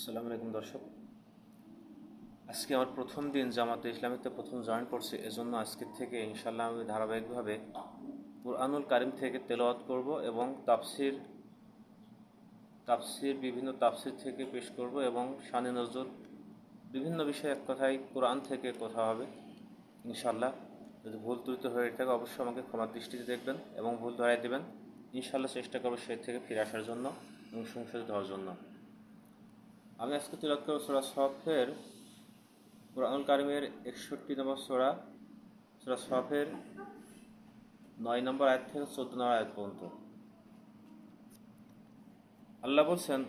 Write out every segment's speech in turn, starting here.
আসসালামু আলাইকুম দর্শক। আজকে আমার প্রথম দিন জামাতে ইসলামিতে প্রথম জয়েন করছি, এজন্য আজকের থেকে ইনশাল্লাহ আমি ধারাবাহিকভাবে কুরআনুল কারিম থেকে তেলাওয়াত করব এবং তাফসির তাফসির বিভিন্ন তাফসির থেকে পেশ করব এবং শানে নজরুল বিভিন্ন বিষয়ে এক কথায় কোরআন থেকে কথা হবে। ইনশাল্লাহ যদি ভুল ত্রুটি হয়ে থাকে অবশ্যই আমাকে ক্ষমার দৃষ্টিতে দেখবেন এবং ভুল ধরাই দেবেন। ইনশাল্লাহ চেষ্টা করব সে থেকে ফিরে আসার জন্য এবং সংশোধিত হওয়ার জন্য। আমি আজকে তিলাত সোরা সফের, কোরআনুল কারিমের একষট্টি নম্বর সোরা সোরা সফের নয় নম্বর আয়াত থেকে চোদ্দ নম্বর আয়াত পর্যন্ত। আল্লাহ বলছেন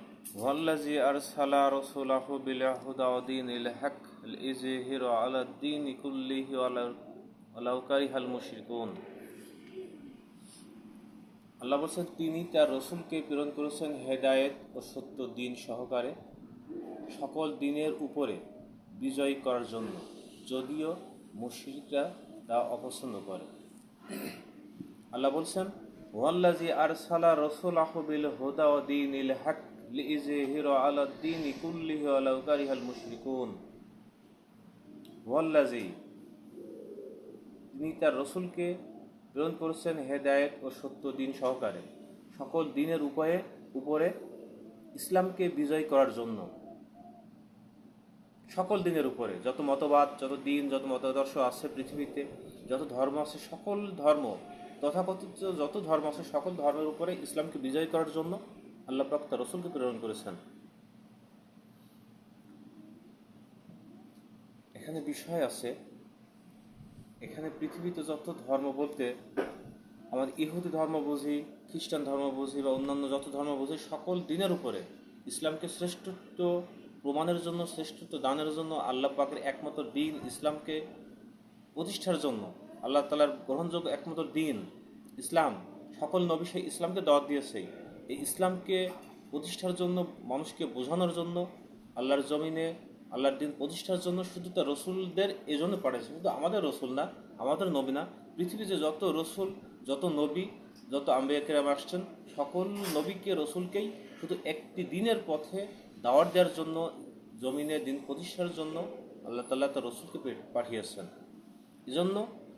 ওয়াল্লাজি আরসালা রাসূলাহু বিল হুদা ওয়া দীনিল হক লিযহিরা আলা দ্বীন কুল্লিহি ওয়ালাউ কারিহাল মুশরিকুন। আল্লাহ বলছেন, তিনি তার রসুলকে প্রেরণ করেছেন হেদায়েত ও সত্য দিন সহকারে। সকল দিনের উপরে বিজয় করার জন্য, যদিও মুশরিকরা তা অপছন্দ করে। আল্লাহ বলছেন ওয়াল্লাজি আরসালা রাসূলাহু বিল হুদা ওয়া দীনিল হক লিযহিরা আলা দ্বীন কুল্লিহি ওয়ালাউ কারিহাল মুশরিকুন। ওয়াল্লাজি তিনি তার রসুলকে প্রেরণ করেছেন হেদায়েত ও সত্য দিন সহকারে। সকল দিনের উপায়ে, উপরে ইসলামকে বিজয় করার জন্য। সকল দিনের উপরে, যত মতবাদ, যত দিন, যত মতাদর্শ আছে পৃথিবীতে, যত ধর্ম আছে সকল ধর্ম, তথাকথিত যত ধর্ম আছে সকল ধর্মের উপরে ইসলামকে বিজয় করার জন্য আল্লাহ পাক রসুলকে প্রেরণ করেছেন। এখানে বিষয় আছে, এখানে পৃথিবীতে যত ধর্ম বলতে আমাদের ইহুদি ধর্ম বুঝি, খ্রিস্টান ধর্ম বুঝি বা অন্যান্য যত ধর্ম বুঝি, সকল দিনের উপরে ইসলামকে শ্রেষ্ঠত্ব প্রমাণের জন্য, শ্রেষ্ঠত্ব দানের জন্য, আল্লাহ পাকের একমাত্র দিন ইসলামকে প্রতিষ্ঠার জন্য, আল্লাহ তালার গ্রহণযোগ্য একমাত্র দিন ইসলাম, সকল নবী সেই ইসলামকে দাওয়াত দিয়েছে। এই ইসলামকে প্রতিষ্ঠার জন্য, মানুষকে বোঝানোর জন্য, আল্লাহর জমিনে আল্লাহর দিন প্রতিষ্ঠার জন্য শুধু তার রসুলদের এই জন্য পাঠিয়েছে শুধু আমাদের রসুল না, আমাদের নবী না পৃথিবীতে যত রসুল, যত নবী, যত আম্বেকেরাম আসছেন, সকল নবীকে, রসুলকেই শুধু একটি দিনের পথে দাওয়াত দেওয়ার জন্য, জমিনে দিন প্রতিষ্ঠার জন্য আল্লাহ তাল্লাহ তার রসুলকে পাঠিয়েছেন। এই জন্য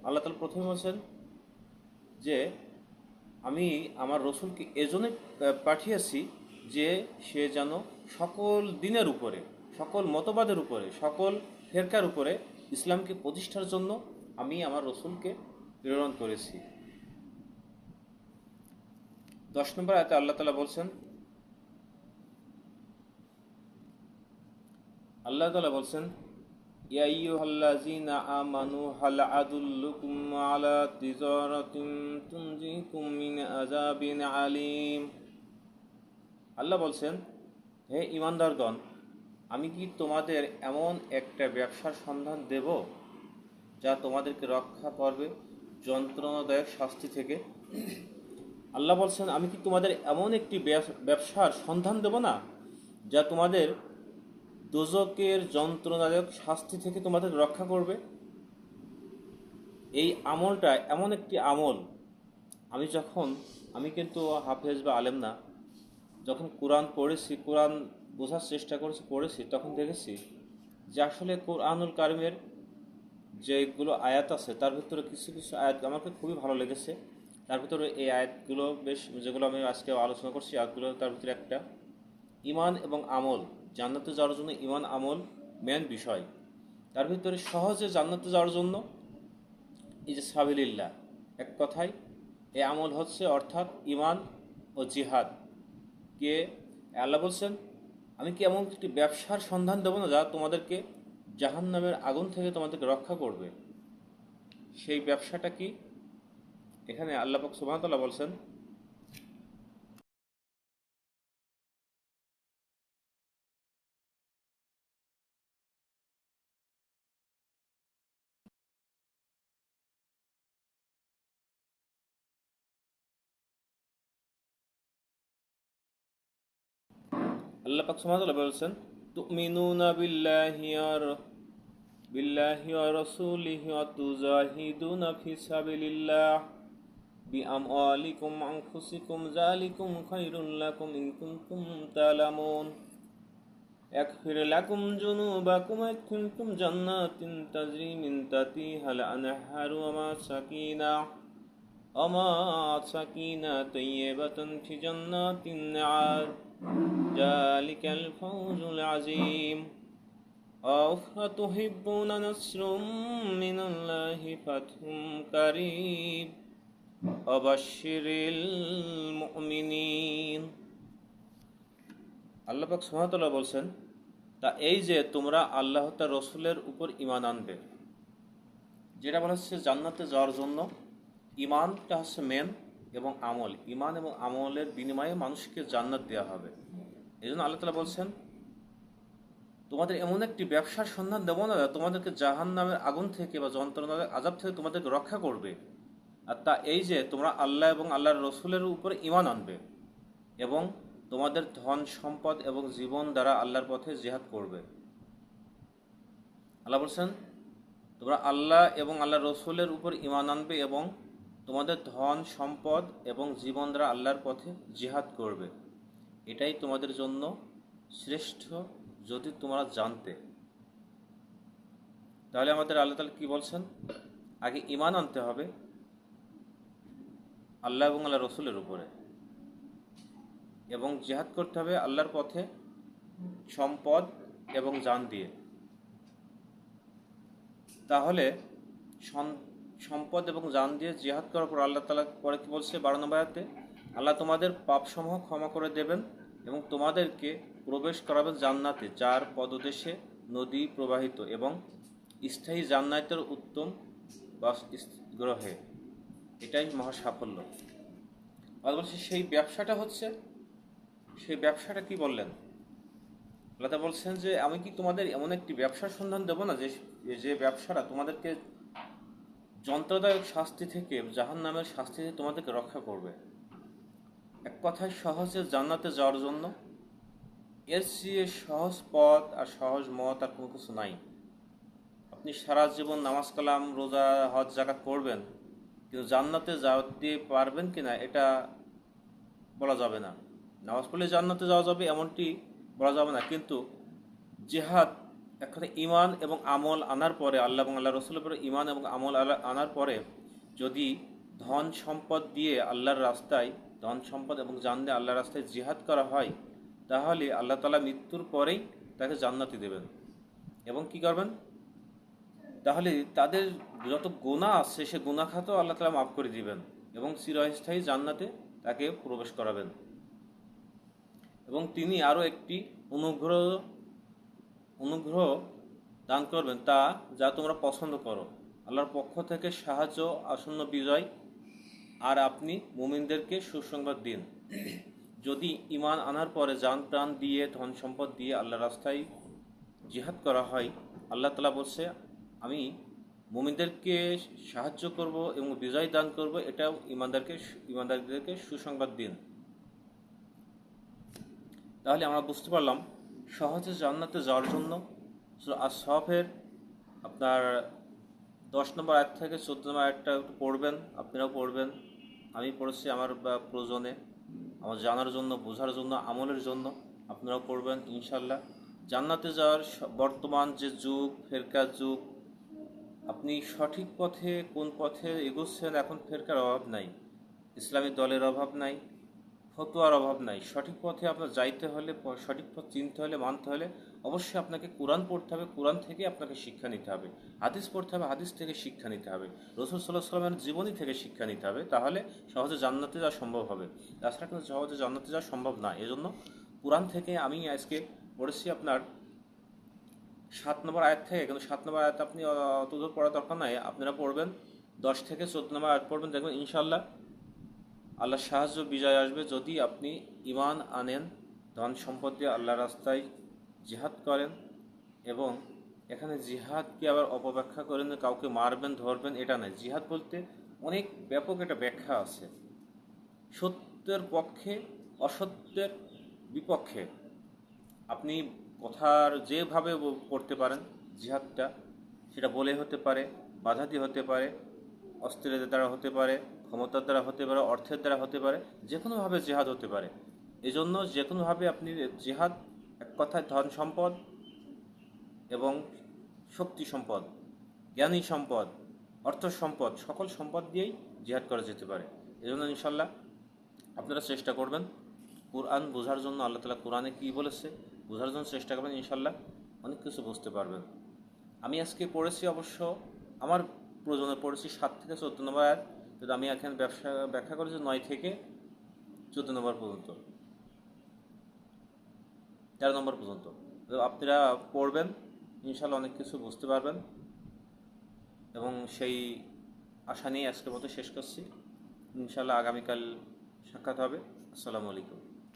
আল্লাহ তালা প্রথমে বলছেন যে, আমি আমার রসুলকে এজন্য পাঠিয়েছি যে সে যেন সকল দিনের উপরে, সকল মতবাদের উপরে, সকল ফেরকার উপরে ইসলামকে প্রতিষ্ঠার জন্য আমি আমার রসুলকে প্রেরণ করেছি। দশ নম্বর আয়তে আল্লাহ তালা বলছেন আল্লাহ তালা বলছেন আল্লাহ বলছেন, হে ইমানদারগণ আমি কি তোমাদের এমন একটা ব্যবসার সন্ধান দেব যা তোমাদেরকে রক্ষা করবে যন্ত্রণাদায়ক শাস্তি থেকে? আল্লাহ বলছেন, আমি কি তোমাদের এমন একটি ব্যবসার সন্ধান দেব না যা তোমাদের দোজকের যন্ত্রণাদায়ক শাস্তি থেকে তোমাদের রক্ষা করবে। এই আমলটা এমন একটি আমল। আমি যখন, আমি কিন্তু হাফেজ বা আলেম না, যখন কোরআন পড়েছি, কোরআন বোঝার চেষ্টা করেছি, পড়েছি, তখন দেখেছি যে আসলে কোরআনুল কারিমের যেগুলো আয়াত আছে, তার ভিতরে কিছু কিছু আয়াত আমাকে খুবই ভালো লেগেছে। তার ভিতরে এই আয়াতগুলো বেশ, যেগুলো আমি আজকে আলোচনা করছি, আয়াতগুলো তার ভিতরে একটা। ইমান এবং আমল। জান্নাতে যাওয়ার জন্য ইমান, আমল মেন বিষয়। তার ভিতরে সহজে জান্নাতে যাওয়ার জন্য, এই যে সাবিলিল্লাহ, এক কথায়, এ আমল হচ্ছে অর্থাৎ ইমান ও জিহাদ। কে? আল্লাহ বলছেন, আমি কি এমন একটি ব্যবসার সন্ধান দেবো না যা তোমাদেরকে জাহান নামের আগুন থেকে তোমাদেরকে রক্ষা করবে? সেই ব্যবসাটা কি? এখানে আল্লাহ সুবাহতাল্লাহ বলছেন আল্লাহ পাক সুবহানাহু বলছেন তুমিনুনা বিল্লাহি আর বিল্লাহি ওয়া রাসূলিহি ওয়া তুজাহিদুনা ফি সাবিলিল্লাহ বিআমওয়ালিকুম আনফুসিকুম যালিকুম খায়রুল লাকুম ইন কুনতুম তা'লামুন يغفر لكم ذنوبكم ويدخلكم جنات تجري من تحتها الأنهار ومساكين وما سكين طيبة في جنات النعام ذلك الفوز العظيم أفتحبون نصر من الله فتح قريب وبشر المؤمنين আল্লাহ পাক সুবহানাহু বলছেন তা এই যে তোমরা আল্লাহ তার রসুলের উপর ইমান আনবে যেটা বলা হচ্ছে জান্নাতে যাওয়ার জন্য ইমানটা হচ্ছে মেন এবং আমল ইমান এবং আমলের বিনিময়ে মানুষকে জান্নাত দেওয়া হবে। এই জন্য আল্লাহ তালা বলছেন, তোমাদের এমন একটি ব্যবসার সন্ধান দেবো না তোমাদেরকে জাহান নামের আগুন থেকে বা যন্ত্রণার আজাব থেকে তোমাদেরকে রক্ষা করবে। আর তা এই যে, তোমরা আল্লাহ এবং আল্লাহর রসুলের উপরে ইমান আনবে এবং তোমাদের ধন, সম্পদ এবং জীবন দ্বারা আল্লাহর পথে জেহাদ করবে। আল্লাহ বলছেন, তোমরা আল্লাহ এবং আল্লাহ রসুলের উপর ইমান আনবে এবং তোমাদের ধন, সম্পদ এবং জীবন দ্বারা আল্লাহর পথে জিহাদ করবে। এটাই তোমাদের জন্য শ্রেষ্ঠ যদি তোমরা জানতে। তাহলে আমাদের আল্লাহ তালা কি বলছেন? আগে ইমান আনতে হবে আল্লাহ এবং আল্লাহ রসুলের উপরে। এবং জেহাদ করতে হবে আল্লাহর পথে সম্পদ এবং জান দিয়ে। তাহলে সম্পদ এবং জান দিয়ে জিহাদ করার পর আল্লাহ তালা পরে কি বলছে? বারো নম্বর আয়াতে, আল্লাহ তোমাদের পাপসমূহ ক্ষমা করে দেবেন এবং তোমাদেরকে প্রবেশ করাবেন জান্নাতে, যার পদদেশে নদী প্রবাহিত এবং স্থায়ী জান্নাতের উত্তম বাস গ্রহে। এটাই মহা সাফল্য বলছে, সেই ব্যবসাটা হচ্ছে, সেই ব্যবসাটা কি বললেন? আল্লাহ বলছেন যে, আমি কি তোমাদের এমন একটি ব্যবসার সন্ধান দেবো না যে যে ব্যবসাটা তোমাদেরকে যন্ত্রদায়ক শাস্তি থেকে জাহান নামের শাস্তি থেকে তোমাদেরকে রক্ষা করবে। এক কথায় সহজে জান্নাতে যাওয়ার জন্য এর চেয়ে সহজ পথ আর সহজ মত আর কোনো কিছু নাই। আপনি সারা জীবন নামাজ কালাম, রোজা, হজ জাকাত করবেন, কিন্তু জান্নাতে যেতে পারবেন কি না এটা বলা যাবে না। নামাজ পড়লে জান্নাতে যাওয়া যাবে এমনটি বলা যাবে না, কিন্তু জেহাদ এখানে ইমান এবং আমল আনার পরে আল্লাহ এবং আল্লাহ রসুলের পরে ইমান এবং আমল আনার পরে যদি ধন সম্পদ দিয়ে আল্লাহর রাস্তায়, ধন সম্পদ এবং জান দিয়ে আল্লাহর রাস্তায় জিহাদ করা হয়, তাহলে আল্লাহ তালা মৃত্যুর পরেই তাকে জান্নাতি দেবেন। এবং কি করবেন? তাহলে তাদের যত গোনা আছে, সে গুণা খাতেও আল্লাহ তালা মাফ করে দিবেন এবং চিরস্থায়ী জান্নাতে তাকে প্রবেশ করাবেন। এবং তিনি আরও একটি অনুগ্রহ অনুগ্রহ দান করবেন তা যা তোমরা পছন্দ করো। আল্লাহর পক্ষ থেকে সাহায্য, আসন্ন বিজয়, আর আপনি মুমিনদেরকে সুসংবাদ দিন। যদি ইমান আনার পরে যান প্রাণ দিয়ে, ধন সম্পদ দিয়ে আল্লাহ রাস্তায় জিহাদ করা হয়, আল্লাহ তালা বলছে, আমি মুমিনদেরকে সাহায্য করব এবং বিজয় দান করব, এটাও ইমানদারকে ইমানদারদেরকে সুসংবাদ দিন। তাহলে আমরা বুঝতে পারলাম সহজে জান্নাতে যাওয়ার জন্য। আর সফের, আপনার দশ নম্বর আয়াত থেকে চোদ্দ নম্বর আয়াতটা একটু পড়বেন, আপনারাও পড়বেন। আমি পড়েছি আমার প্রয়োজনে, আমার জানার জন্য, বোঝার জন্য, আমলের জন্য, আপনারাও পড়বেন ইনশাল্লাহ জান্নাতে যাওয়ার বর্তমান যে যুগ, ফেরকার যুগ, আপনি সঠিক পথে কোন পথে এগোচ্ছেন এখন ফেরকার অভাব নাই। ইসলামী দলের অভাব নাই। ফতোয়ার অভাব নাই। সঠিক পথে আপনার যাইতে হলে, সঠিক পথ চিনতে হলে, মানতে হলে অবশ্যই আপনাকে কোরআন পড়তে হবে। কোরআন থেকে আপনাকে শিক্ষা নিতে হবে। হাদিস পড়তে হবে, হাদিস থেকে শিক্ষা নিতে হবে। রসুল সাল্লাহ সাল্লামের জীবনী থেকে শিক্ষা নিতে হবে। তাহলে সহজে জান্নাতে যাওয়া সম্ভব হবে। তাছাড়া কিন্তু সহজে জান্নাতে যাওয়া সম্ভব না। এজন্য কোরআন থেকে আমি আজকে পড়েছি আপনার সাত নম্বর আয়াত থেকে। কিন্তু সাত নম্বর আয়াত আপনি, অত দূর পড়া দরকার নাই। আপনারা পড়বেন দশ থেকে চোদ্দ নম্বর আয়াত পড়বেন। দেখবেন ইনশাল্লাহ আল্লাহ সাহায্য বিজয় আসবে যদি আপনি ইমান আনেন, ধন সম্পদ দিয়ে আল্লাহ রাস্তায় জিহাদ করেন এবং এখানে জিহাদকে আবার অপব্যাখ্যা করেন, কাউকে মারবেন, ধরবেন, এটা নয়। জিহাদ বলতে অনেক ব্যাপক একটা ব্যাখ্যা আছে। সত্যের পক্ষে, অসত্যের বিপক্ষে আপনি কথার যেভাবে করতে পারেন, জিহাদটা সেটা বলে হতে পারে, বাধা দিয়ে হতে পারে অস্ত্রের দ্বারা হতে পারে ক্ষমতার দ্বারা হতে পারে, অর্থের দ্বারা হতে পারে যে কোনোভাবে জেহাদ হতে পারে। এই জন্য যে কোনোভাবে আপনি জেহাদ, এক কথায় ধন সম্পদ এবং শক্তি সম্পদ, জ্ঞানী সম্পদ, অর্থ সম্পদ, সকল সম্পদ দিয়েই জিহাদ করা যেতে পারে। এই জন্য ইনশাল্লাহ আপনারা চেষ্টা করবেন কোরআন বোঝার জন্য, আল্লাহ তালা কোরআনে কী বলেছে বোঝার জন্য চেষ্টা করবেন ইনশাল্লাহ অনেক কিছু বুঝতে পারবেন। আমি আজকে পড়েছি অবশ্য, আমার প্রয়োজনে পড়েছি সাত থেকে চোদ্দ নম্বর কিন্তু আমি এখানে ব্যবসা ব্যাখ্যা করেছি নয় থেকে চোদ্দ নম্বর পর্যন্ত। তেরো নম্বর পর্যন্ত। আপনারা পড়বেন ইনশাল্লাহ অনেক কিছু বুঝতে পারবেন। এবং সেই আশা নিয়ে আজকের মতো শেষ করছি। ইনশাল্লাহ আগামীকাল সাক্ষাৎ হবে। আসসালামু আলাইকুম।